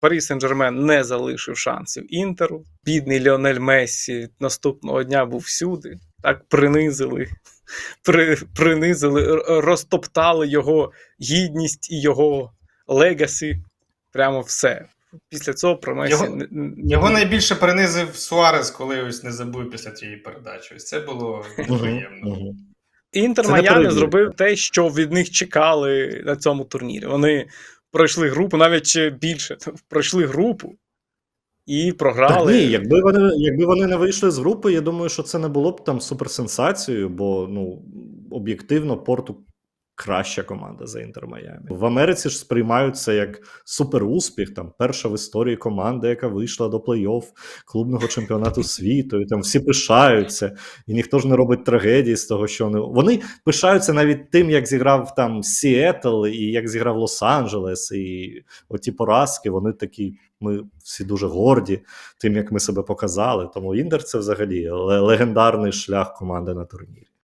Парі Сен-Жермен не залишив шансів Інтеру. Бідний Ліонель Мессі наступного дня був всюди. Так принизили, при, принизили, розтоптали його гідність і його легасі. Прямо все. Після цього про Месі Його- Його найбільше принизив Суарес, коли ось не забув після цієї передачі. Ось це було неприємно. Інтер перевірка. зробив те, що від них чекали на цьому турнірі. Вони пройшли групу, навіть більше. Пройшли групу і Так, програли. ні, якби вони, якби вони не вийшли з групи, я думаю, що це не було б там суперсенсацією, бо ну, об'єктивно Порту краща команда за Інтер Майамі. В Америці ж сприймають це як суперуспіх, там перша в історії команда, яка вийшла до плей-офф клубного чемпіонату світу, і там всі пишаються, і ніхто ж не робить трагедії з того, що вони. Вони пишаються навіть тим, як зіграв там Сіетл, і як зіграв Лос-Анджелес, і оті поразки, вони такі. Ми всі дуже горді тим, як ми себе показали. Тому Індер це взагалі легендарний шлях команди на турнірі.